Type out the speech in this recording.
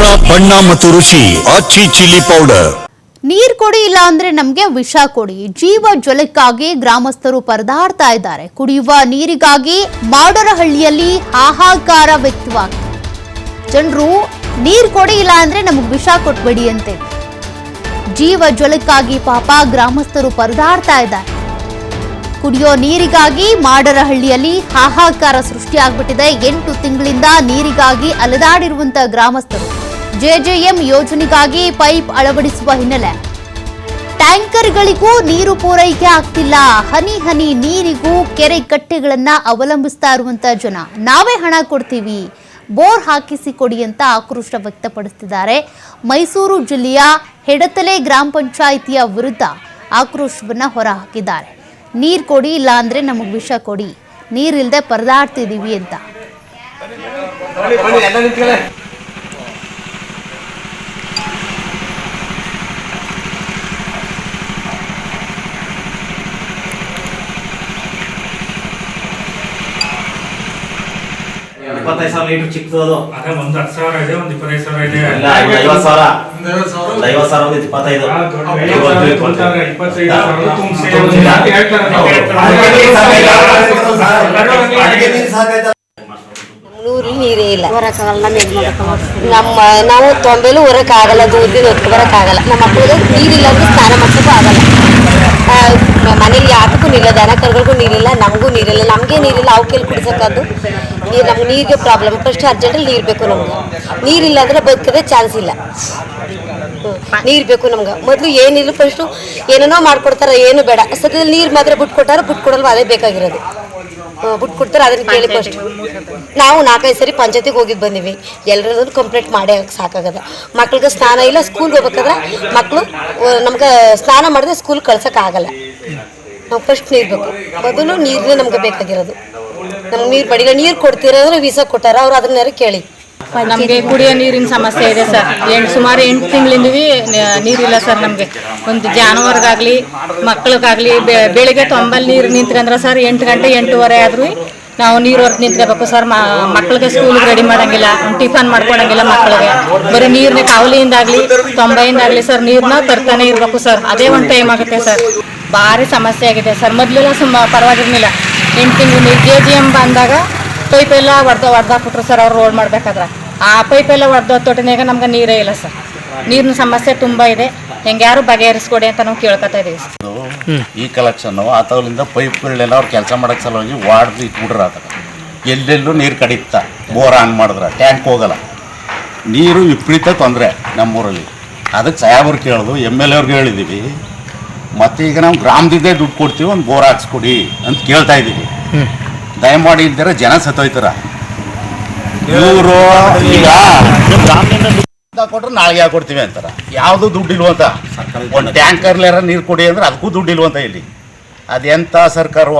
ಖಾರ ಬಣ್ಣ ಮತ್ತು ರುಚಿ ಆಚಿ ಚಿಲ್ಲಿ ಪೌಡರ್. ನೀರ್ ಕೊಡಿ ಇಲ್ಲ ಅಂದ್ರೆ ನಮ್ಗೆ ವಿಷ ಕೊಡಿ. ಜೀವ ಜಲಕ್ಕಾಗಿ ಗ್ರಾಮಸ್ಥರು ಪರದಾಡ್ತಾ ಇದ್ದಾರೆ. ಕುಡಿಯುವ ನೀರಿಗಾಗಿ ಮಾಡರಹಳ್ಳಿಯಲ್ಲಿ ಹಾಹಾಕಾರ ವ್ಯಕ್ತವಾಗಿದೆ ಜನರು, ನೀರ್ ಕೊಡಿ ಇಲ್ಲ ಅಂದ್ರೆ ನಮಗ್ ವಿಷ ಕೊಟ್ಬೇಡಿ ಅಂತೇಳಿ ಜೀವ ಜಲಕ್ಕಾಗಿ ಪಾಪ ಗ್ರಾಮಸ್ಥರು ಪರದಾಡ್ತಾ ಇದ್ದಾರೆ. ಕುಡಿಯೋ ನೀರಿಗಾಗಿ ಮಾಡರಹಳ್ಳಿಯಲ್ಲಿ ಹಾಹಾಕಾರ ಸೃಷ್ಟಿಯಾಗ್ಬಿಟ್ಟಿದೆ. ಎಂಟು ತಿಂಗಳಿಂದ ನೀರಿಗಾಗಿ ಅಲೆದಾಡಿರುವಂತಹ ಗ್ರಾಮಸ್ಥರು. ಜೆಜೆಎಂ ಯೋಜನೆಗಾಗಿ ಪೈಪ್ ಅಳವಡಿಸುವ ಹಿನ್ನೆಲೆ. ಟ್ಯಾಂಕರ್ಗಳಿಗೂ ನೀರು ಪೂರೈಕೆ ಆಗ್ತಿಲ್ಲ. ಹನಿ ಹನಿ ನೀರಿಗೂ ಕೆರೆ ಕಟ್ಟೆಗಳನ್ನ ಅವಲಂಬಿಸ್ತಾ ಇರುವಂತ ಜನ. ನಾವೇ ಹಣ ಕೊಡ್ತೀವಿ. ಬೋರ್ ಹಾಕಿಸಿ ಕೊಡಿ ಅಂತ ಆಕ್ರೋಶ ವ್ಯಕ್ತಪಡಿಸುತ್ತಿದ್ದಾರೆ ಮೈಸೂರು ಜಿಲ್ಲೆಯ ಹೆಡತಲೆ ಗ್ರಾಮ ಪಂಚಾಯಿತಿಯ ವಿರುದ್ಧ ಆಕ್ರೋಶವನ್ನ ಹೊರಹಾಕಿದ್ದಾರೆ. ನೀರು ಕೊಡಿ, ಇಲ್ಲ ಅಂದ್ರೆ ನಮಗೆ ವಿಷ ಕೊಡಿ. ನೀರಿಲ್ಲದೆ ಪರದಾಡ್ತಿದ್ದೀವಿ ಅಂತ. ಇಪ್ಪತ್ತೈದು ಸಾವಿರ ಲೀಟರ್ ಚಿಕ್ಕದು. ಅದೇ ಒಂದ್ ಹತ್ತು ಸಾವಿರ ಇದೆ ಒಂದ್ ಇಪ್ಪತ್ತೈದು ಸಾವಿರ ಇದೆ. ಇಲ್ಲ ಐವತ್ತು ಐವತ್ತು ಸಾವಿರ ಒಂದು ಐವತ್ತು ಸಾವಿರ ಒಂದು ಇಪ್ಪತ್ತೈದು. ಆ, ದೊಡ್ಡ ಐವತ್ತು ಐವತ್ತು, ಸಾವಿರ ಇಪ್ಪತ್ತೈದು. ಇಪ್ಪತ್ತೈದು ಸಾವಿರ ತುಂಬಿಸಿ. ತುಂಬಿಸಿ. ಹೇಳ್ತಾರೆ, ಹೌದು. ಹೇಳ್ತಾರೆ. ಅಡಿಗೆ ಸಾಕಾಯ್ತಾ? ನೀರು? ನೂರು ಇಲ್ಲ. ನಮ್ಮ ನಾವು ತೊಂಬೆಲು ಹೊರಕ್ಕೆ ಆಗಲ್ಲ ದೂರದಿಂದ ಹೊತ್ಕೊ ಬರಕ್ ಆಗಲ್ಲ ನಮ್ಮ ಮಕ್ಕಳಿಗೆ ನೀರಿಲ್ಲ ಅಂದ್ರೆ ಸ್ನಾನ ಮಾಡ್ಸೋಕ್ಕೂ ಆಗಲ್ಲ. ಆ, ಮ- ಮನೇಲಿ ಯಾತಕ್ಕೂ ನೀರಿಲ್ಲ ದನ ಕರುಗಳಿಗೂ ನೀರಿಲ್ಲ ನಮಗೂ ನೀರಿಲ್ಲ ನಮಗೆ ನೀರಿಲ್ಲ ಅವಕ್ಕೆಲ್ಲಿ ಕುಡಿಸೋಕ್ಕದ್ದು ನೀರು ನಮ್ಗೆ ನೀರಿಗೆ ಪ್ರಾಬ್ಲಮ್ ಫಸ್ಟ್ ಅರ್ಜೆಂಟಲ್ಲಿ ನೀರು ಬೇಕು ನಮ್ಗೆ. ನೀರಿಲ್ಲ ಅಂದ್ರೆ ಬದುಕದೆ ಚಾನ್ಸ್ ಇಲ್ಲ. ನೀರು ಬೇಕು ನಮ್ಗೆ. ಮೊದಲು ಏನಿಲ್ಲ ಫಸ್ಟು ಏನೇನೋ ಮಾಡ್ಕೊಡ್ತಾರೆ ಏನು ಬೇಡ. ಸದ್ಯದಲ್ಲಿ ನೀರು ಮಾತ್ರ ಬಿಟ್ಟು ಕೊಟ್ಟಾರ ಬಿಟ್ಟು ಕೊಡಲ್ವ ಅದೇ ಬೇಕಾಗಿರೋದು. ಬಿಟ್ಟು ಕೊಡ್ತಾರೆ ಅದನ್ನ ಕೇಳಿ ಫಸ್ಟ್ ನಾವು ನಾಲ್ಕೈದು ಸರಿ ಪಂಚಾಯತಿಗೆ ಹೋಗಿದ್ದು ಬಂದೀವಿ. ಎಲ್ಲರದ್ದು ಕಂಪ್ಲೇಂಟ್ ಮಾಡೇ ಸಾಕಾಗದ. ಮಕ್ಳಿಗೆ ಸ್ನಾನ ಇಲ್ಲ ಸ್ಕೂಲ್ಗೆ ಹೋಗ್ಬೇಕಾದ್ರೆ ಮಕ್ಕಳು ನಮ್ಗೆ ಸ್ನಾನ ಮಾಡಿದ್ರೆ ಸ್ಕೂಲ್ ಕಳ್ಸೋಕ್ಕಾಗಲ್ಲ ನಾವು ಫಸ್ಟ್ ನೀರು ಬೇಕು. ಮೊದಲು ನೀರನ್ನೇ ನಮ್ಗೆ ಬೇಕಾಗಿರೋದು. ನಮ್ಗೆ ನೀರು ಬಡಿಲ್ಲ ನೀರು ಕೊಡ್ತೀರಂದ್ರೆ ವೀಸಾ ಕೊಟ್ಟಾರ, ಅವ್ರು ಅದನ್ನೆಲ್ಲ ಕೇಳಿ. ನಮಗೆ ಕುಡಿಯೋ ನೀರಿನ ಸಮಸ್ಯೆ ಇದೆ ಸರ್. ಎಂಟು ಸುಮಾರು ಎಂಟು ತಿಂಗಳಿಂದವಿ ನೀರಿಲ್ಲ ಸರ್ ನಮಗೆ. ಒಂದು ಜಾನುವಾರಿಗಾಗಲಿ, ಮಕ್ಳಿಗಾಗಲಿ ಬೆಳಿಗ್ಗೆ ತೊಂಬಲ್ ನೀರು ನಿಂತ್ಕೊಂಡ್ರೆ ಸರ್ ಎಂಟು ಗಂಟೆ ಎಂಟೂವರೆ ಆದ್ರೂ ನಾವು ನೀರು ಹೊರತು ನಿಂತ್ಕೋಬೇಕು ಸರ್. ಮಕ್ಕಳಿಗೆ ಸ್ಕೂಲ್ಗೆ ರೆಡಿ ಮಾಡಂಗಿಲ್ಲ ಟಿಫನ್ ಮಾಡ್ಕೊಳಂಗಿಲ್ಲ ಮಕ್ಕಳಿಗೆ ಬರೀ ನೀರಿನ ಕಾವಲಿಯಿಂದಾಗಲಿ, ತೊಂಬೈಯಿಂದಾಗಲಿ ಸರ್ ನೀರನ್ನ ತರ್ತಾನೆ ಇರಬೇಕು ಸರ್. ಅದೇ ಒಂದು ಟೈಮ್ ಆಗುತ್ತೆ ಸರ್. ಭಾರಿ ಸಮಸ್ಯೆ ಆಗಿದೆ ಸರ್. ಮೊದಲೆಲ್ಲ ಸುಮ್ಮ ಪರವಾಗಿರ್ಲಿಲ್ಲ. ಎಂಟು ತಿಂಗಳು ನೀರು ಜೆ ಜಿ ಎಂ ಬಂದಾಗ ಪೈಪೆಲ್ಲ ಎಲ್ಲ ಹೊಡ್ದಾ ಹೊಡೆದಾಕ್ಬಿಟ್ರು ಸರ್ ಅವ್ರು ರೋಡ್ ಮಾಡ್ಬೇಕಾದ್ರೆ. ಆ ಪೈಪೆಲ್ಲ ಎಲ್ಲ ಹೊಡೆದ ತೊಟ್ಟಿನಾಗ ನಮ್ಗೆ ನೀರೇ ಇಲ್ಲ ಸರ್ ನೀರಿನ ಸಮಸ್ಯೆ ತುಂಬ ಇದೆ. ಹೆಂಗ್ಯಾರು ಬಗೆಹರಿಸ್ಕೊಡಿ ಅಂತ ನಾವು ಕೇಳ್ಕೊತಾ ಇದೀವಿ ಸರ್. ಈ ಕಲೆಕ್ಷನ್ನು ಆತವಲಿಂದ ಪೈಪ್ಗಳನ್ನೆಲ್ಲ ಅವ್ರು ಕೆಲಸ ಮಾಡೋಕ್ಕೆ ಸಲುವಾಗಿ ವಾಡ್ದು ಇಟ್ಬಿಡ್ರ ಆತ ಎಲ್ಲೆಲ್ಲೂ ನೀರು ಕಡಿತ. ಬೋರ್ ಆನ್ ಮಾಡಿದ್ರೆ ಟ್ಯಾಂಕ್ ಹೋಗಲ್ಲ. ನೀರು ವಿಪರೀತ ತೊಂದರೆ ನಮ್ಮೂರಲ್ಲಿ. ಅದಕ್ಕೆ ಸಾಹೇಬ್ರು ಕೇಳೋದು ಎಂ ಎಲ್ ಎವ್ರಿಗೆ ಹೇಳಿದ್ದೀವಿ ಮತ್ತು ಈಗ ನಾವು ಗ್ರಾಮದಿದ್ದೇ ದುಡ್ಡು ಕೊಡ್ತೀವಿ ಒಂದು ಬೋರ್ ಹಾಕ್ಸ್ಕೊಡಿ ಅಂತ ಕೇಳ್ತಾ ಇದ್ದೀವಿ ದಯಮಾಡಿ ಇಲ್ದಿರ ಜನ ಸತ್ತೋಯ್ತಾರ ಇವರು ಈಗ ಕೊಟ್ರೆ ನಾಳೆಗೆ ಕೊಡ್ತೀವಿ ಅಂತಾರ ಯಾವುದು ದುಡ್ಡು ಇಲ್ವಂತ ಒಂದು ಟ್ಯಾಂಕರ್ಲಾರ ನೀರು ಕೊಡಿ ಅಂದ್ರೆ ಅದಕ್ಕೂ ದುಡ್ಡು ಇಲ್ವಂತ ಇಲ್ಲಿ ಅದೆಂಥ ಸರ್ಕಾರವ